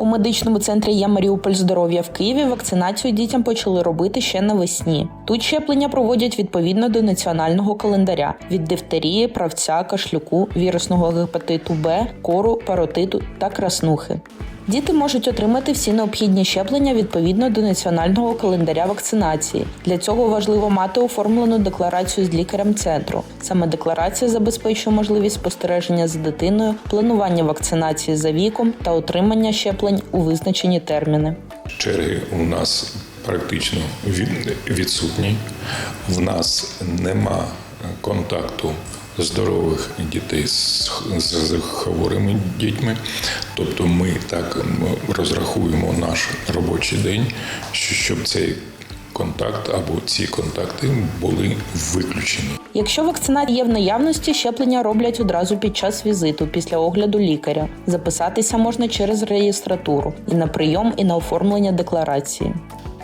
У медичному центрі є Маріуполь здоров'я в Києві вакцинацію дітям почали робити ще навесні. Тут щеплення проводять відповідно до національного календаря від дифтерії, правця, кашлюку, вірусного гепатиту Б, кору, паротиту та краснухи. Діти можуть отримати всі необхідні щеплення відповідно до національного календаря вакцинації. Для цього важливо мати оформлену декларацію з лікарем центру. Саме декларація забезпечує можливість спостереження за дитиною, планування вакцинації за віком та отримання щеплень у визначені терміни. Черги у нас практично від- відсутні. В нас нема контакту здорових дітей з, з, хворими дітьми. Тобто ми так розрахуємо наш робочий день, що- щоб цей контакт або ці контакти були виключені. Якщо вакцинація є в наявності, щеплення роблять одразу під час візиту після огляду лікаря. Записатися можна через реєстратуру і на прийом, і на оформлення декларації.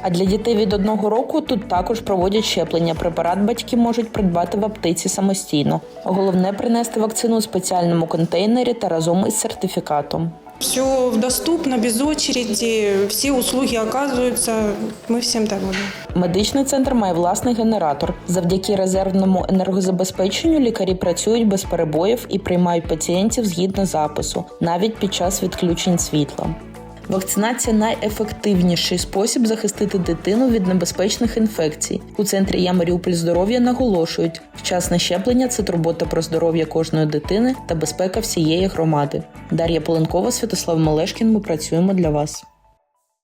А для дітей від одного року тут також проводять щеплення. Препарат батьки можуть придбати в аптеці самостійно. Головне принести вакцину у спеціальному контейнері та разом із сертифікатом. Все доступно, без очереди, все услуги оказываются. Мы всем довольны. Медичний центр має власний генератор. Завдяки резервному енергозабезпеченню лікарі працюють без перебоїв і приймають пацієнтів згідно запису, навіть під час відключень світла. Вакцинація найефективніший спосіб захистити дитину від небезпечних інфекцій. У центрі Я Маріуполь здоров'я наголошують, вчасне щеплення це турбота про здоров'я кожної дитини та безпека всієї громади. Дар'я Поленкова, Святослав Малешкін. Ми працюємо для вас.